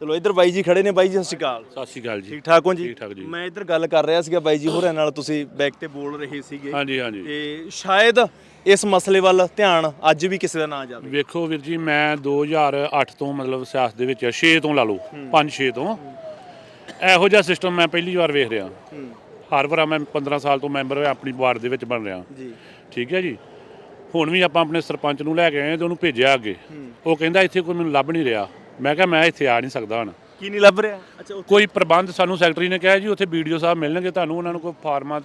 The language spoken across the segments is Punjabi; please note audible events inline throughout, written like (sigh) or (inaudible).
ਚਲੋ ਇੱਧਰ ਬਾਈ ਜੀ ਖੜੇ ਨੇ। ਬਾਈ ਜੀ ਸਤਿ ਸ਼੍ਰੀ ਅਕਾਲ। ਸਤਿ ਸ਼੍ਰੀ ਅਕਾਲ ਜੀ। ਠੀਕ ਠਾਕ ਹੋ ਜੀ? ਠੀਕ ਠਾਕ ਜੀ। ਮੈਂ ਇੱਧਰ ਗੱਲ ਕਰ ਰਿਹਾ ਸੀਗਾ ਬਾਈ ਜੀ ਹੋਰਾਂ ਨਾਲ ਤੁਸੀਂ ਬੈਕ ਤੇ ਬੋਲ ਰਹੇ ਸੀਗੇ। ਹਾਂਜੀ ਹਾਂਜੀ। ਤੇ ਸ਼ਾਇਦ ਇਸ ਮਸਲੇ ਵੱਲ ਧਿਆਨ ਅੱਜ ਵੀ ਕਿਸੇ ਦਾ ਨਾ ਜਾਵੇ। ਵੇਖੋ ਵੀਰ ਜੀ ਮੈਂ 2008 ਤੋਂ ਮਤਲਬ ਸਿਆਸਤ ਦੇ ਵਿੱਚ 6 ਤੋਂ ਲਾ ਲਓ 5 6 ਤੋਂ। ਇਹੋ ਜਿਹਾ ਸਿਸਟਮ ਮੈਂ ਪਹਿਲੀ ਵਾਰ ਵੇਖ ਰਿਹਾ। ਹਰ ਵਾਰ ਮੈਂ 15 ਸਾਲ ਤੋਂ ਮੈਂਬਰ ਹੋਇਆ ਆਪਣੀ ਵਾਰਡ ਦੇ ਵਿੱਚ ਬਣ ਰਿਹਾ। ਜੀ। ਠੀਕ ਹੈ ਜੀ। ਹੁਣ ਵੀ ਆਪਾਂ ਆਪਣੇ ਸਰਪੰਚ ਨੂੰ ਲੈ ਕੇ ਆਏ ਤੇ ਉਹਨੂੰ ਭੇਜਿਆ ਅੱਗੇ। ਉਹ ਕਹਿੰਦਾ ਇੱਥੇ ਕੋਈ ਮੈਨੂੰ ਲੱਭ ਨਹੀਂ ਰਿਹਾ। ਮੈਂ ਕਿਹਾ ਮੈਂ ਇੱਥੇ ਆ ਨਹੀਂ ਸਕਦਾ ਹੁਣ। ਕੀ ਨਹੀਂ ਲੱਭ ਰਿਹਾ? ਅੱਛਾ ਉੱਥੇ- ਕੋਈ ਪ੍ਰਬੰਧ ਸਾਨੂੰ ਸੈਕਟਰੀ ਨੇ ਕਿਹਾ ਜੀ ਉੱਥੇ ਵੀਡੀਓ ਸਾਹਿਬ ਮਿਲਣਗੇ ਤੁਹਾਨੂੰ ਉਹਨਾਂ ਨੂੰ ਕੋਈ ਫਾਰਮਾਂ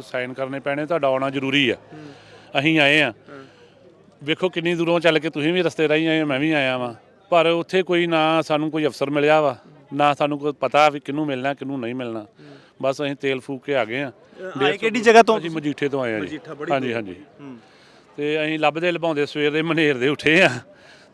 ਸਾਈਨ ਕਰਨੇ ਪੈਣੇ ਤੁਹਾਡਾ ਆਉਣਾ ਜ਼ਰੂਰੀ ਆ। ਅਸੀਂ ਆਏ ਆ। ਵੇਖੋ ਕਿੰਨੀ ਦੂਰੋਂ ਚੱਲ ਕੇ ਤੁਸੀਂ ਵੀ ਰਸਤੇ ਰਾਹੀਂ ਆਏ ਹੋ, ਮੈਂ ਵੀ ਆਇਆ ਵਾਂ। ਪਰ ਉੱਥੇ ਕੋਈ ਨਾ ਸਾਨੂੰ ਕੋਈ ਅਫਸਰ ਮਿਲਿਆ ਵਾ ਨਾ ਸਾਨੂੰ ਕੋਈ ਪਤਾ ਵੀ ਕਿਹਨੂੰ ਮਿਲਣਾ ਕਿਹਨੂੰ ਨਹੀਂ ਮਿਲਣਾ। ਬਸ ਅਸੀਂ ਤੇਲ ਫੂਕ ਕੇ ਆ ਗਏ ਆ। ਆਏ ਕਿਹੜੀ ਜਗ੍ਹਾ ਤੋਂ? ਅਸੀਂ ਮਜੀਠੇ ਤੋਂ ਆਏ ਆ ਜੀ। ਮਜੀਠਾ ਬੜੀ ਹਾਂਜੀ ਹਾਂਜੀ। ਤੇ ਅਸੀਂ ਲੱਭਦੇ ਲਭਾਉਂਦੇ ਸਵੇਰ ਦੇ ਮਨੇਰ ਦੇ ਉੱਠੇ ਆ।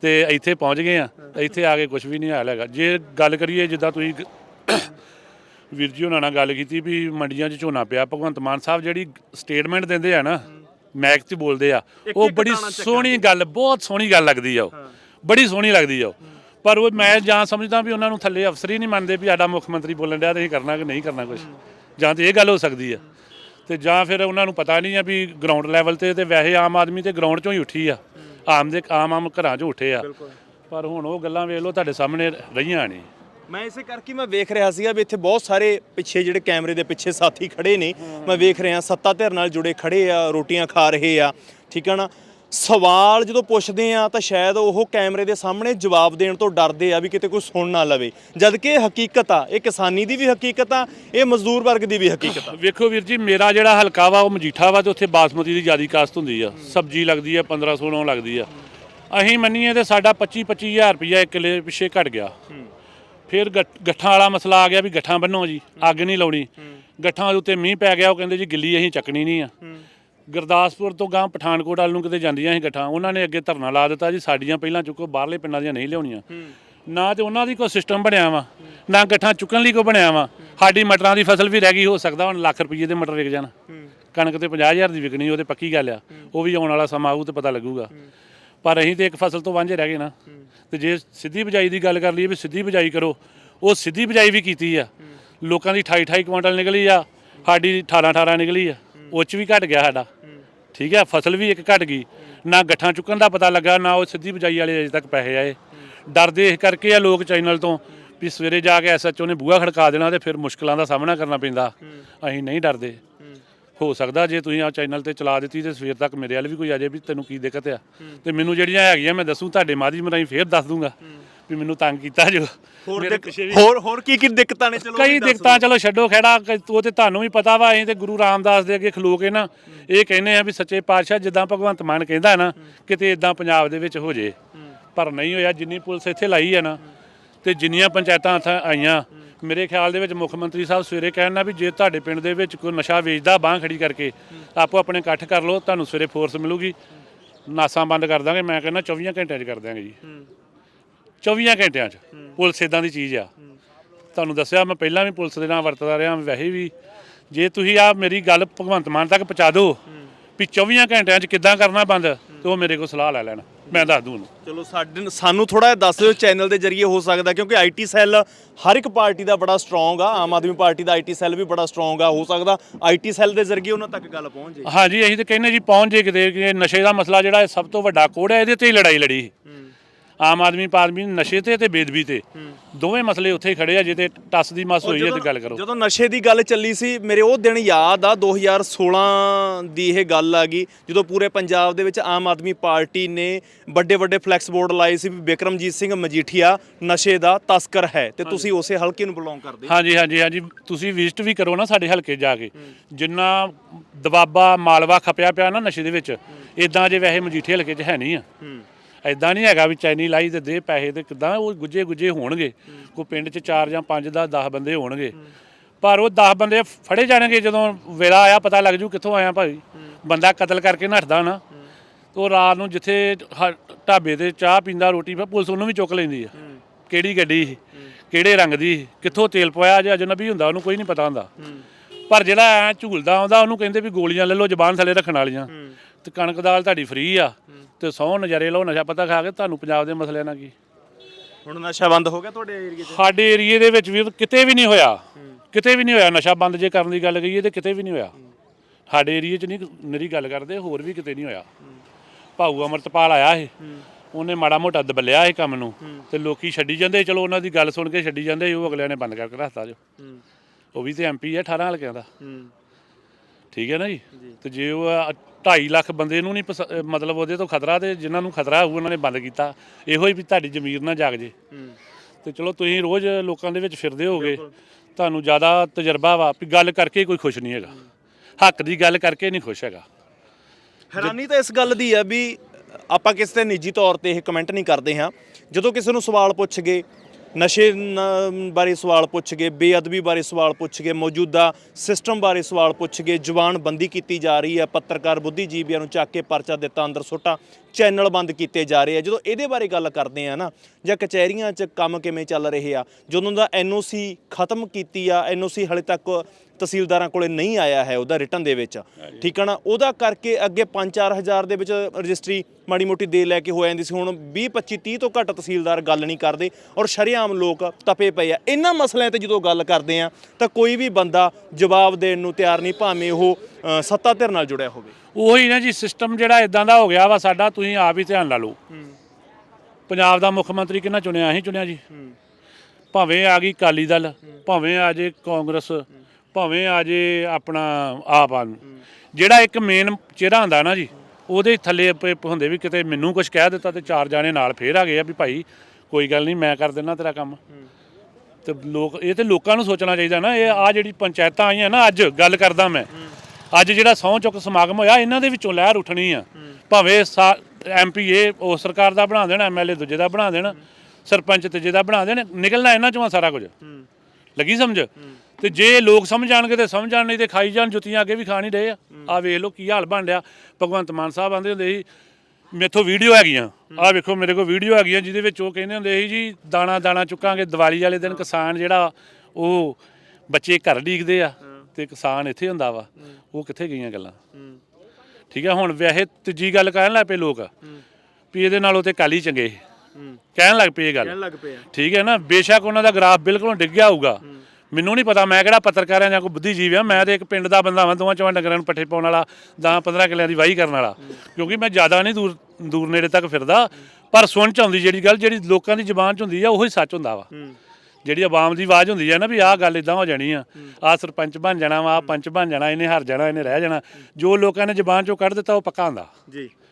ਤੇ ਇੱਥੇ ਪਹੁੰਚ ਗਏ ਆ ਇੱਥੇ ਆ ਕੇ ਕੁਝ ਵੀ ਨਹੀਂ ਹਾਲ ਹੈਗਾ। ਜੇ ਗੱਲ ਕਰੀਏ ਜਿੱਦਾਂ ਤੁਸੀਂ ਗ- (coughs) ਵੀਰ ਜੀ ਉਹਨਾਂ ਨਾਲ ਗੱਲ ਕੀਤੀ ਵੀ ਮੰਡੀਆਂ 'ਚ ਝੋਨਾ ਪਿਆ ਭਗਵੰਤ ਮਾਨ ਸਾਹਿਬ ਜਿਹੜੀ ਸਟੇਟਮੈਂਟ ਦਿੰਦੇ ਆ ਨਾ ਮੈਕ 'ਚ ਬੋਲਦੇ ਆ ਉਹ ਬੜੀ ਸੋਹਣੀ ਗੱਲ ਬਹੁਤ ਸੋਹਣੀ ਗੱਲ ਲੱਗਦੀ ਆ ਉਹ। ਬੜੀ ਸੋਹਣੀ ਲੱਗਦੀ ਆ ਉਹ। ਪਰ ਉਹ ਮੈਂ ਜਾਂ ਸਮਝਦਾ ਵੀ ਉਹਨਾਂ ਨੂੰ ਥੱਲੇ ਅਫਸਰ ਹੀ ਨਹੀਂ ਮੰਨਦੇ ਵੀ ਸਾਡਾ ਮੁੱਖ ਮੰਤਰੀ ਬੋਲਣ ਡਿਆ ਤੇ ਅਸੀਂ ਕਰਨਾ ਕਿ ਨਹੀਂ ਕਰਨਾ ਕੁਝ ਜਾਂ ਤੇ ਇਹ ਗੱਲ ਹੋ ਸਕਦੀ ਆ। ਤੇ ਜਾਂ ਫਿਰ ਉਹਨਾਂ ਨੂੰ ਪਤਾ ਨਹੀਂ ਆ ਵੀ ਗਰਾਊਂਡ ਲੈਵਲ ਤੇ ਤੇ ਵੈਸੇ ਆਮ ਆਦਮੀ ਤੇ ਗਰਾਊਂਡ 'ਚੋਂ ਹੀ ਉੱਠੀ ਆ। ਆਮ ਦੇ ਆਮ ਆਮ ਘਰਾਂ 'ਚੋਂ ਉੱਠੇ ਆ। ਪਰ ਹੁਣ ਉਹ ਗੱਲਾਂ ਵੇਖ ਲਓ ਤੁਹਾਡੇ ਸਾਹਮਣੇ ਰਹੀਆਂ ਨਹੀਂ। ਮੈਂ ਇਸੇ ਕਰਕੇ ਮੈਂ ਵੇਖ ਰਿਹਾ ਸੀਗਾ ਵੀ ਇੱਥੇ ਬਹੁਤ ਸਾਰੇ ਪਿੱਛੇ ਜਿਹੜੇ ਕੈਮਰੇ ਦੇ ਪਿੱਛੇ ਸਾਥੀ ਖੜੇ ਨੇ। ਮੈਂ ਵੇਖ ਰਿਹਾ ਸੱਤਾ ਧਿਰ ਨਾਲ ਜੁੜੇ ਖੜੇ ਆ ਰੋਟੀਆਂ ਖਾ ਰਹੇ ਆ। ਠੀਕ ਹੈ ਨਾ? ਸਵਾਲ ਜਦੋਂ ਪੁੱਛਦੇ ਆ ਤਾਂ ਸ਼ਾਇਦ ਉਹ ਕੈਮਰੇ ਦੇ ਸਾਹਮਣੇ ਜਵਾਬ ਦੇਣ ਤੋਂ ਡਰਦੇ ਆ ਵੀ ਕਿਤੇ ਕੋਈ ਸੁਣ ਨਾ ਲਵੇ। ਜਦ ਕਿ ਇਹ ਹਕੀਕਤ ਆ ਇਹ ਕਿਸਾਨੀ ਦੀ ਵੀ ਹਕੀਕਤ ਆ ਇਹ ਮਜ਼ਦੂਰ ਵਰਗ ਦੀ ਵੀ ਹਕੀਕਤ ਆ। ਵੇਖੋ ਵੀਰ ਜੀ ਮੇਰਾ ਜਿਹੜਾ ਹਲਕਾ ਵਾ ਉਹ ਮਜੀਠਾ ਵਾ ਤੇ ਉੱਥੇ ਬਾਸਮਤੀ ਦੀ ਜਿਆਦੀ ਕਾਸਤ ਹੁੰਦੀ ਆ। ਸਬਜ਼ੀ ਲੱਗਦੀ ਆ 15 16 ਲੱਗਦੀ ਆ। ਅਸੀਂ ਮੰਨੀਏ ਤੇ ਸਾਡਾ 25 25000 ਰੁਪਇਆ ਇੱਕ ਕਿੱਲੇ ਪਿੱਛੇ ਘਟ ਗਿਆ। ਫਿਰ ਗੱਠਾਂ ਵਾਲਾ ਮਸਲਾ ਆ ਗਿਆ ਵੀ ਗੱਠਾਂ ਬੰਨੋ ਜੀ ਅੱਗ ਨਹੀਂ ਲਾਉਣੀ। ਗੱਠਾਂ ਦੇ ਉੱਤੇ ਮੀਂਹ ਪੈ ਗਿਆ ਉਹ ਕਹਿੰਦੇ ਜੀ ਗਿੱਲੀ ਅਸੀਂ ਚੱਕਣੀ ਨਹੀਂ ਆ। ਗੁਰਦਾਸਪੁਰ ਤੋਂ ਗਾਂ ਪਠਾਨਕੋਟ ਵੱਲ ਨੂੰ ਕਿਤੇ ਜਾਂਦੀਆਂ ਸੀ ਗੱਠਾਂ ਉਹਨਾਂ ਨੇ ਅੱਗੇ ਧਰਨਾ ਲਾ ਦਿੱਤਾ ਜੀ ਸਾਡੀਆਂ ਪਹਿਲਾਂ ਚੁੱਕੋ ਬਾਹਰਲੇ ਪਿੰਡਾਂ ਦੀਆਂ ਨਹੀਂ ਲਿਆਉਣੀਆਂ। ਨਾ ਤੇ ਉਹਨਾਂ ਦੀ ਕੋਈ ਸਿਸਟਮ ਬਣਿਆ ਵਾ ਨਾ ਗੱਠਾਂ ਚੁੱਕਣ ਲਈ ਕੋਈ ਬਣਿਆ ਵਾ। ਸਾਡੀ ਮਟਰਾਂ ਦੀ ਫਸਲ ਵੀ ਰਹਿ ਗਈ ਹੋ ਸਕਦਾ ਹੁਣ ਲੱਖ ਰੁਪਏ ਦੇ ਮਟਰ ਵਿਕ ਜਾਣ। ਕਣਕ ਤੇ 50000 ਦੀ ਵਿਕਣੀ ਉਹ ਤੇ ਪੱਕੀ ਗੱਲ ਆ। ਉਹ ਵੀ ਆਉਣ ਵਾਲਾ ਸਮਾਂ ਆਊ ਤੇ ਪਤਾ ਲੱਗੂਗਾ। ਪਰ ਅਸੀਂ ਤੇ ਇੱਕ ਫਸਲ ਤੋਂ ਵਾਂਝੇ ਰਹਿ ਗਏ ਨਾ। ਤੇ ਜੇ ਸਿੱਧੀ ਬਿਜਾਈ ਦੀ ਗੱਲ ਕਰ ਲਈਏ ਵੀ ਸਿੱਧੀ ਬਿਜਾਈ ਕਰੋ ਉਹ ਸਿੱਧੀ ਬਿਜਾਈ ਵੀ ਕੀਤੀ ਆ। ਲੋਕਾਂ ਦੀ 28 28 ਕੁਇੰਟਲ ਨਿਕਲੀ ਆ ਸਾਡੀ 18 18 ਨਿਕਲੀ ਆ। ਉਹ ਚ ਵੀ ਘਟ ਗਿਆ ਸਾਡਾ। ਠੀਕ ਹੈ, ਫਸਲ ਵੀ ਇੱਕ ਘਟ ਗਈ। ਨਾ ਗੱਠਾਂ ਚੁੱਕਣ ਦਾ ਪਤਾ ਲੱਗਾ, ਨਾ ਉਹ ਸਿੱਧੀ ਬਿਜਾਈ ਵਾਲੇ ਅਜੇ ਤੱਕ ਪੈਸੇ ਆਏ। ਡਰਦੇ ਇਸ ਕਰਕੇ ਆ ਲੋਕ ਚੈਨਲ ਤੋਂ ਵੀ ਸਵੇਰੇ ਜਾ ਕੇ ਐਸਐਚਓ ਨੇ ਬੂਹਾ ਖੜਕਾ ਦੇਣਾ ਤੇ ਫਿਰ ਮੁਸ਼ਕਲਾਂ ਦਾ ਸਾਹਮਣਾ ਕਰਨਾ ਪੈਂਦਾ। ਅਸੀਂ ਨਹੀਂ ਡਰਦੇ। ਹੋ ਸਕਦਾ ਜੇ ਤੁਸੀਂ ਆ ਚੈਨਲ ਤੇ ਚਲਾ ਦਿੱਤੀ ਤੇ ਸਵੇਰ ਤੱਕ ਮੇਰੇ ਵੱਲ ਵੀ ਕੋਈ ਆ ਜਾਏ ਵੀ ਤੈਨੂੰ ਕੀ ਦਿੱਕਤ ਆ। ਤੇ ਮੈਨੂੰ ਜਿਹੜੀਆਂ ਹੈਗੀਆਂ ਮੈਂ ਦੱਸੂ, ਤੁਹਾਡੇ ਮਾਧਿਅਮ ਰਾਹੀਂ ਫੇਰ ਦੱਸ ਦੂੰਗਾ। ਵੀ ਮੈਨੂੰ ਤੰਗ ਕੀਤਾ ਜੋ। ਹੋਰ ਮੇਰੇ ਦਿੱਕ- ਪਿੱਛੇ ਵੀ ਹੋਰ ਹੋਰ ਕੀ ਕੀ ਦਿੱਕਤਾਂ ਨੇ? ਚਲੋ ਕਈ ਇਹ ਦੱਸ ਦਿੱਕਤਾਂ ਚਲੋ ਛੱਡੋ ਖੜਾ ਕ- ਉਹ ਤੇ ਤੁਹਾਨੂੰ ਵੀ ਪਤਾ ਵਾ ਅਸੀਂ ਤੇ ਗੁਰੂ ਰਾਮਦਾਸ ਦੇ ਅੱਗੇ ਖਲੋ ਕੇ ਨਾ ਇਹ ਕਹਿੰਦੇ ਆ ਵੀ ਸੱਚੇ ਪਾਤਸ਼ਾਹ ਜਿੱਦਾਂ ਭਗਵੰਤ ਮਾਨ ਕਹਿੰਦਾ ਨਾ ਕਿਤੇ ਇਦਾਂ ਪੰਜਾਬ ਦੇ ਵਿੱਚ ਹੋ ਜੇ। ਪਰ ਨਹੀਂ ਹੋਇਆ ਜਿੰਨੀ ਪੁਲਿਸ ਇੱਥੇ ਲਾਈ ਹੈ ਨਾ ਤੇ ਜਿੰਨੀਆਂ ਪੰਚਾਇਤਾਂ ਇੱਥੇ ਆਈਆਂ ਮੇਰੇ ਖਿਆਲ ਦੇ ਵਿੱਚ ਮੁੱਖ ਮੰਤਰੀ ਸਾਹਿਬ ਸਵੇਰੇ ਕਹਿਣਾ ਵੀ ਜੇ ਤੁਹਾਡੇ ਪਿੰਡ ਦੇ ਵਿੱਚ ਕੋਈ ਨਸ਼ਾ ਵੇਚਦਾ ਬਾਹ ਖੜੀ ਕਰਕੇ ਆਪੋ ਆਪਣੇ ਇਕੱਠ ਕਰ ਲਓ ਤੁਹਾਨੂੰ ਸਵੇਰੇ ਫੋਰਸ ਮਿਲੂਗੀ। ਨਾਸਾਂ ਬੰਦ ਕਰ ਦਾਂਗੇ ਮੈਂ ਕਹਿੰਦਾ 24 ਘੰਟਿਆਂ 'ਚ ਕਰ ਦਾਂਗੇ ਜੀ। 24 ਘੰਟਿਆਂ 'ਚ। ਪੁਲਿਸ ਇਦਾਂ ਦੀ ਚੀਜ਼ ਆ। ਤੁਹਾਨੂੰ ਦੱਸਿਆ ਮੈਂ ਪਹਿਲਾਂ ਵੀ ਪੁਲਿਸ ਦੇ ਨਾਲ ਵਰਤਦਾ ਰਿਹਾ ਵੈਸੇ ਵੀ। ਜੇ ਤੁਸੀਂ ਆ ਮੇਰੀ ਗੱਲ ਭਗਵੰਤ ਮਾਨ ਤੱਕ ਪਹੁੰਚਾ ਦਿਓ ਵੀ 24 ਘੰਟਿਆਂ 'ਚ ਕਿੱਦਾਂ ਕਰਨਾ ਬੰਦ ਤੇ ਉਹ ਮੇਰੇ ਕੋਲ ਸਲਾਹ ਲੈ ਲੈਣ। ਮੈਂ ਦੱਸ ਦੂੰ ਉਹਨੂੰ। ਚਲੋ ਸਾਡੇ ਸਾਨੂੰ ਥੋੜਾ ਜਿਹਾ ਦੱਸ ਦਿਓ ਚੈਨਲ ਦੇ ਜਰੀਏ ਹੋ ਸਕਦਾ ਕਿਉਂਕਿ ਆਈਟੀ ਸੈੱਲ ਹਰ ਇੱਕ ਪਾਰਟੀ ਦਾ ਬੜਾ ਸਟਰੋਂਗ ਆ। ਆਮ ਆਦਮੀ ਪਾਰਟੀ ਦਾ ਆਈਟੀ ਸੈੱਲ ਵੀ ਬੜਾ ਸਟਰੋਂਗ ਆ ਹੋ ਸਕਦਾ ਆਈਟੀ ਸੈੱਲ ਦੇ ਜ਼ਰੀਏ ਉਹਨਾਂ ਤੱਕ ਗੱਲ ਪਹੁੰਚ ਜੇ। ਹਾਂਜੀ ਅਸੀਂ ਤਾਂ ਕਹਿੰਦੇ ਜੀ ਪਹੁੰਚ ਜੇ ਕਿਤੇ ਨਸ਼ੇ ਦਾ ਮਸਲਾ ਜਿਹੜਾ ਇਹ ਸਭ ਤੋਂ ਵੱਡਾ ਕੋੜ ਹੈ ਇਹਦੇ ਤੇ ਹੀ ਲੜਾਈ ਲੜੀ ਆਮ ਆਦਮੀ ਪਾਰਟੀ ਨਸ਼ੇ ਤੇ ਤੇ ਬੇਦਬੀ ਤੇ। ਦੋਵੇਂ ਮਸਲੇ ਉੱਥੇ ਖੜੇ ਆ ਜਿੱਤੇ ਟੱਸ ਦੀ ਮਸ ਹੋਈ ਹੈ ਤੇ ਗੱਲ ਕਰੋ। ਜਦੋਂ ਨਸ਼ੇ ਦੀ ਗੱਲ ਚੱਲੀ ਸੀ ਮੇਰੇ ਉਹ ਦਿਨ ਯਾਦ ਆ 2016 ਦੀ ਇਹ ਗੱਲ ਆ ਗਈ ਜਦੋਂ ਪੂਰੇ ਪੰਜਾਬ ਦੇ ਵਿੱਚ ਆਮ ਆਦਮੀ ਪਾਰਟੀ ਨੇ ਵੱਡੇ ਵੱਡੇ ਫਲੈਕਸ ਬੋਰਡ ਲਾਏ ਸੀ ਵੀ ਬਿਕਰਮਜੀਤ ਸਿੰਘ ਮਜੀਠੀਆ ਨਸ਼ੇ ਦਾ ਤਸਕਰ ਹੈ ਤੇ ਤੁਸੀਂ ਉਸੇ ਹਲਕੇ ਨੂੰ ਬਿਲੋਂਗ ਕਰਦੇ ਹਾਂਜੀ ਹਾਂਜੀ ਹਾਂਜੀ। ਤੁਸੀਂ ਵਿਜ਼ਿਟ ਵੀ ਕਰੋ ਨਾ ਸਾਡੇ ਹਲਕੇ ਜਾ ਕੇ। ਜਿੰਨਾ ਦਬਾਬਾ ਮਾਲਵਾ ਖਪਿਆ ਪਿਆ ਨਾ ਨਸ਼ੇ ਦੇ ਵਿੱਚ ਇਦਾਂ ਜੇ ਵੈਸੇ ਮਜੀਠੇ ਹਲਕੇ 'ਚ ਹੈ ਨਹੀਂ ਆ। ਐਦਾਂ ਨਹੀਂ ਹੈਗਾ ਵੀ ਚੈਨੀ ਲਾਈ ਤੇ ਦੇ ਪੈਸੇ ਤੇ ਕਿਦਾਂ ਉਹ ਗੁੱਜੇ ਗੁੱਜੇ ਹੋਣਗੇ। ਕੋਈ ਪਿੰਡ 'ਚ 4 ਜਾਂ 5 ਦਾ 10 ਬੰਦੇ ਹੋਣਗੇ। ਪਰ ਉਹ 10 ਬੰਦੇ ਫੜੇ ਜਾਣਗੇ ਜਦੋਂ ਵੇਲਾ ਆਇਆ ਪਤਾ ਲੱਗ ਜੂ ਕਿੱਥੋਂ ਆਇਆ ਭਾਈ। ਬੰਦਾ ਕਤਲ ਕਰਕੇ ਨੱਠਦਾ ਨਾ। ਉਹ ਰਾਤ ਨੂੰ ਜਿੱਥੇ ਢਾਬੇ ਤੇ ਚਾਹ ਪੀਂਦਾ ਰੋਟੀ ਫਿਰ ਪੁਲਿਸ ਉਹਨੂੰ ਵੀ ਚੁੱਕ ਲੈਂਦੀ ਆ। ਕਿਹੜੀ ਗੱਡੀ ਸੀ, ਕਿਹੜੇ ਰੰਗ ਦੀ ਸੀ, ਕਿੱਥੋਂ ਤੇਲ ਪਵਾਇਆ ਜੇ ਅਜਨਬੀ ਹੁੰਦਾ ਉਹਨੂੰ ਕੋਈ ਨਹੀਂ ਪਤਾ ਹੁੰਦਾ। ਪਰ ਜਿਹੜਾ ਐ ਝੂਲਦਾ ਆਉਂਦਾ ਉਹਨੂੰ ਕਹਿੰਦੇ ਵੀ ਗੋਲੀਆਂ ਲੈ ਲਓ ਜ਼ਬਾਨ ਥੱਲੇ ਰੱਖਣ ਵਾਲੀਆਂ। ਤੇ ਕਣਕ ਦਾਲ ਤੁਹਾਡੀ ਫ੍ਰੀ ਆ ਤੇ ਸੌ ਨਜ਼ਾਰੇ ਲਓ ਨਸ਼ਾ ਪਤਾ ਖਾ ਕੇ ਤੁਹਾਨੂੰ ਪੰਜਾਬ ਦੇ ਮਸਲਿਆਂ ਨਾਲ ਕੀ? ਹੁਣ ਨਸ਼ਾ ਬੰਦ ਹੋ ਗਿਆ ਤੁਹਾਡੇ ਏਰੀਏ 'ਚ? ਸਾਡੇ ਏਰੀਏ ਦੇ ਵਿੱਚ ਵੀ ਕਿਤੇ ਵੀ ਨਹੀਂ ਹੋਇਆ। ਕਿਤੇ ਵੀ ਨਹੀਂ ਹੋਇਆ ਨਸ਼ਾ ਬੰਦ ਜੇ ਕਰਨ ਦੀ ਗੱਲ ਕਹੀਏ ਤੇ ਕਿਤੇ ਵੀ ਨਹੀਂ ਹੋਇਆ। ਸਾਡੇ ਏਰੀਏ 'ਚ ਨਹੀਂ ਮੇਰੀ ਗੱਲ ਕਰਦੇ ਹੋਰ ਵੀ ਕਿਤੇ ਨਹੀਂ ਹੋਇਆ। ਭਾਊ ਅਮਰਤਪਾਲ ਆਇਆ ਸੀ। ਉਹਨੇ ਮਾੜਾ ਮੋਟਾ ਦਬਲਿਆ ਇਹ ਕੰਮ ਨੂੰ ਤੇ ਲੋਕੀ ਛੱਡੀ ਜਾਂਦੇ ਚਲੋ ਉਹਨਾਂ ਦੀ ਗੱਲ ਸੁਣ ਕੇ ਛੱਡੀ ਜਾਂਦੇ ਉਹ ਅਗਲਿਆਂ ਨੇ ਬੰਦ ਕਰਕੇ ਰੱਖਤਾ ਜੋ। ਉਹ ਵੀ ਤੇ ਐਮਪੀ ਹੈ 18 ਹਲਕਿਆਂ ਦਾ। ਠੀਕ ਹੈ ਨਾ ਜੀ? ਤੇ ਜੇ ਉਹ 2.5 ਲੱਖ ਬੰਦੇ ਨੂੰ ਨਹੀਂ ਪਸ- ਅਹ ਮਤਲਬ ਉਹਦੇ ਤੋਂ ਖਤਰਾ ਤੇ ਜਿਨ੍ਹਾਂ ਨੂੰ ਖਤਰਾ ਹੋਊ ਉਹਨਾਂ ਨੇ ਬੰਦ ਕੀਤਾ। ਇਹੋ ਹੀ ਵੀ ਤੁਹਾਡੀ ਜ਼ਮੀਰ ਨਾ ਜਾਗ ਜੇ। ਤੇ ਚਲੋ ਤੁਸੀਂ ਰੋਜ਼ ਲੋਕਾਂ ਦੇ ਵਿੱਚ ਫਿਰਦੇ ਹੋਗੇ ਤੁਹਾਨੂੰ ਜ਼ਿਆਦਾ ਤਜਰਬਾ ਵਾ ਵੀ ਗੱਲ ਕਰਕੇ ਕੋਈ ਖੁਸ਼ ਨਹੀਂ ਹੈਗਾ। ਹੱਕ ਦੀ ਗੱਲ ਕਰਕੇ ਨਹੀਂ ਖੁਸ਼ ਹੈਗਾ। ਹੈਰਾਨੀ ਤਾਂ ਇਸ ਗੱਲ ਦੀ ਆ ਵੀ ਆਪਾਂ ਕਿਸੇ ਤੇ ਨਿੱਜੀ ਤੌਰ ਤੇ ਇਹ ਕਮੈਂਟ ਨਹੀਂ ਕਰਦੇ ਹਾਂ। ਜਦੋਂ ਕਿਸੇ ਨੂੰ ਸਵਾਲ ਪੁੱਛ ਗਏ ਨਸ਼ੇ ਨ- ਬਾਰੇ ਸਵਾਲ ਪੁੱਛ ਗਏ, ਬੇਅਦਬੀ ਬਾਰੇ ਸਵਾਲ ਪੁੱਛ ਗਏ, ਮੌਜੂਦਾ ਸਿਸਟਮ ਬਾਰੇ ਸਵਾਲ ਪੁੱਛ ਗਏ, ਜਵਾਨਬੰਦੀ ਕੀਤੀ ਜਾ ਰਹੀ ਹੈ, ਪੱਤਰਕਾਰ ਬੁੱਧੀਜੀਵੀਆਂ ਨੂੰ ਚੱਕ ਕੇ ਪਰਚਾ ਦਿੱਤਾ ਅੰਦਰ ਸੁੱਟਾ। ਚੈਨਲ ਬੰਦ ਕੀਤੇ ਜਾ ਰਹੇ ਆ। ਜਦੋਂ ਇਹਦੇ ਬਾਰੇ ਗੱਲ ਕਰਦੇ ਆ ਨਾ ਜਾਂ ਕਚਹਿਰੀਆਂ 'ਚ ਕੰਮ ਕਿਵੇਂ ਚੱਲ ਰਹੇ ਆ ਜਦੋਂ ਦਾ ਐਨਓਸੀ ਖਤਮ ਕੀਤੀ ਆ ਐਨਓਸੀ ਹਲੇ ਤੱਕ ਤਹਿਸੀਲਦਾਰਾਂ ਕੋਲੇ ਨਹੀਂ ਆਇਆ ਹੈ ਉਹਦਾ ਰਿਟਰਨ ਦੇ ਵਿੱਚ। ਠੀਕ ਹੈ ਨਾ? ਉਹਦਾ ਕਰਕੇ ਅੱਗੇ 5-4000 ਦੇ ਵਿੱਚ ਰਜਿਸਟਰੀ ਮਾੜੀ ਮੋਟੀ ਦੇ ਲੈ ਕੇ ਹੋ ਜਾਂਦੀ ਸੀ। ਹੁਣ 20 25 30 ਤੋਂ ਘੱਟ ਤਹਿਸੀਲਦਾਰ ਗੱਲ ਨਹੀਂ ਕਰਦੇ ਔਰ ਸ਼ਰੇਆਮ ਲੋਕ ਤਪੇ ਪਏ ਆ। ਇਹਨਾਂ ਮਸਲਿਆਂ ਤੇ ਜਦੋਂ ਗੱਲ ਕਰਦੇ ਆ ਤਾਂ ਕੋਈ ਵੀ ਬੰਦਾ ਜਵਾਬ ਦੇਣ ਨੂੰ ਤਿਆਰ ਨਹੀਂ ਭਾਵੇਂ ਉਹ ਸੱਤਾ ਧਿਰ ਨਾਲ ਜੁੜਿਆ ਹੋਵੇ। ਉਹੀ ਨਾ ਜੀ ਸਿਸਟਮ ਜਿਹੜਾ ਇਦਾਂ ਦਾ ਹੋ ਗਿਆ ਵਾ ਸਾਡਾ, ਤੁਸੀਂ ਆਪ ਹੀ ਧਿਆਨ ਲਾ ਲਓ। ਪੰਜਾਬ ਦਾ ਮੁੱਖ ਮੰਤਰੀ ਕਿਹਨਾਂ ਚੁਣਿਆ? ਅਸੀਂ ਚੁਣਿਆ ਜੀ। ਭਾਵੇਂ ਆ ਗਈ ਕਾਲੀ ਦਲ, ਭਾਵੇਂ ਆ ਜੇ ਕਾਂਗਰਸ, ਭਾਵੇਂ ਆ ਜੇ ਆਪਣਾ ਆਪ ਆਦਮੀ। ਜਿਹੜਾ ਇੱਕ ਮੇਨ ਚਿਹਰਾ ਹੁੰਦਾ ਨਾ ਜੀ, ਉਹਦੇ ਥੱਲੇ ਹੁੰਦੇ ਵੀ ਕਿਤੇ ਮੈਨੂੰ ਕੁਝ ਕਹਿ ਦਿੱਤਾ ਤੇ ਚਾਰ ਜਾਣੇ ਨਾਲ ਫੇਰ ਆ ਗਏ ਆ ਵੀ ਭਾਈ, ਕੋਈ ਗੱਲ ਨਹੀਂ, ਮੈਂ ਕਰ ਦਿੰਦਾ ਤੇਰਾ ਕੰਮ। ਤੇ ਲੋਕ, ਇਹ ਤੇ ਲੋਕਾਂ ਨੂੰ ਸੋਚਣਾ ਚਾਹੀਦਾ ਨਾ, ਇਹ ਆ ਜਿਹੜੀ ਪੰਚਾਇਤਾਂ ਆਈਆਂ ਨਾ ਅੱਜ, ਗੱਲ ਕਰਦਾ ਮੈਂ। ਅੱਜ ਜਿਹੜਾ ਸਹੁੰ ਚੁੱਕ ਸਮਾਗਮ ਹੋਇਆ, ਇਹਨਾਂ ਦੇ ਵਿੱਚੋਂ ਲਹਿਰ ਉੱਠਣੀ ਆ। ਭਾਵੇਂ ਐਮਪੀ ਇਹ ਉਹ ਸਰਕਾਰ ਦਾ ਬਣਾ ਦੇਣ ਐਮਐਲਏ ਦੂਜੇ ਦਾ ਬਣਾ ਦੇਣ, ਸਰਪੰਚ ਤੀਜੇ ਦਾ ਬਣਾ ਦੇਣ, ਨਿਕਲਣਾ ਇਹਨਾਂ ਚੋਂ ਸਾਰਾ ਕੁਝ। ਲੱਗੀ ਸਮਝ? ਤੇ ਜੇ ਲੋਕ ਸਮਝ ਜਾਣਗੇ ਤੇ ਸਮਝ ਜਾਣ, ਨਹੀਂ ਤੇ ਖਾਈ ਜਾਣ, ਜੁੱਤੀਆਂ ਅੱਗੇ ਵੀ ਖਾਣੀ ਰਹੇ ਆ। ਆ ਵੇਖ ਲਓ ਕੀ ਹਾਲ ਬਣ ਰਿਹਾ। ਭਗਵੰਤ ਮਾਨ ਸਾਹਿਬ ਆਂਦੇ ਹੁੰਦੇ ਸੀ, ਮੇਥੋਂ ਵੀਡੀਓ ਹੈਗੀਆਂ। ਆ ਵੇਖੋ, ਮੇਰੇ ਕੋਲ ਵੀਡੀਓ ਹੈਗੀਆਂ, ਜਿਹਦੇ ਵਿੱਚ ਉਹ ਕਹਿੰਦੇ ਹੁੰਦੇ ਸੀ ਜੀ ਦਾਣਾ ਦਾਣਾ ਚੁੱਕਾਂਗੇ, ਦੀਵਾਲੀ ਵਾਲੇ ਦਿਨ ਕਿਸਾਨ ਜਿਹੜਾ ਉਹ ਬੱਚੇ ਘਰ ਡੀਕਦੇ ਆ। ਤੇ ਕਿਸਾਨ ਇੱਥੇ ਹੁੰਦਾ ਵਾ ਉਹ ਕਿੱਥੇ ਗਈਆਂ ਗੱਲਾਂ। ਠੀਕ ਹੈ ਹੁਣ ਵੈਸੇ ਤੀਜੀ ਗੱਲ ਕਹਿਣ ਲੱਗ ਪਏ ਲੋਕ ਵੀ ਇਹਦੇ ਨਾਲੋਂ ਤੇ ਕਾਲੀ ਚੰਗੇ। ਕਹਿਣ ਲੱਗ ਪਈ ਇਹ ਗੱਲ। ਲੱਗ ਠੀਕ ਹੈ ਨਾ ਬੇਸ਼ੱਕ ਉਹਨਾਂ ਦਾ ਗ੍ਰਾਫ ਬਿਲਕੁਲ ਡਿੱਗਿਆ ਹੋਊਗਾ। ਮੈਨੂੰ ਨਹੀਂ ਪਤਾ ਮੈਂ ਕਿਹੜਾ ਪੱਤਰਕਾਰ ਆ ਜਾਂ ਕੋਈ ਬੁੱਧੀਜੀਵੀ ਆ ਮੈਂ ਤੇ ਇੱਕ ਪਿੰਡ ਦਾ ਬੰਦਾ ਵਾਂ ਦੋਵਾਂ ਚੋਂ ਡੰਗਰਾਂ ਨੂੰ ਪੱਠੇ ਪਾਉਣ ਵਾਲਾ 10 15 ਕਿੱਲਿਆਂ ਦੀ ਵਾਹੀ ਕਰਨ ਵਾਲਾ। ਕਿਉਂਕਿ ਮੈਂ ਜ਼ਿਆਦਾ ਨਹੀਂ ਦੂਰ ਦੂਰ ਨੇੜੇ ਤੱਕ ਫਿਰਦਾ ਪਰ ਸੁਣ ਚ ਆਉਂਦੀ ਜਿਹੜੀ ਗੱਲ ਜਿਹੜੀ ਲੋਕਾਂ ਦੀ ਜ਼ੁਬਾਨ ਚ ਹੁੰਦੀ ਆ ਉਹੀ ਸੱਚ ਹੁੰਦਾ ਵਾ। ਜਿਹੜੀ ਆਵਾਮ ਦੀ ਆਵਾਜ਼ ਹੁੰਦੀ ਆ ਨਾ ਵੀ ਆਹ ਗੱਲ ਇਦਾਂ ਹੋ ਜਾਣੀ ਆ। ਆਹ ਸਰਪੰਚ ਬਣ ਜਾਣਾ ਵਾ ਆਹ ਪੰਚ ਬਣ ਜਾਣਾ ਇਹਨੇ ਹਾਰ ਜਾਣਾ ਇਹਨੇ ਰਹਿ ਜਾਣਾ। ਜੋ ਲੋਕਾਂ ਨੇ ਜ਼ੁਬਾਨ ਚੋਂ ਕੱਢ ਦਿੱਤਾ ਉਹ ਪੱਕਾ ਹੁੰਦਾ। ਜੀ।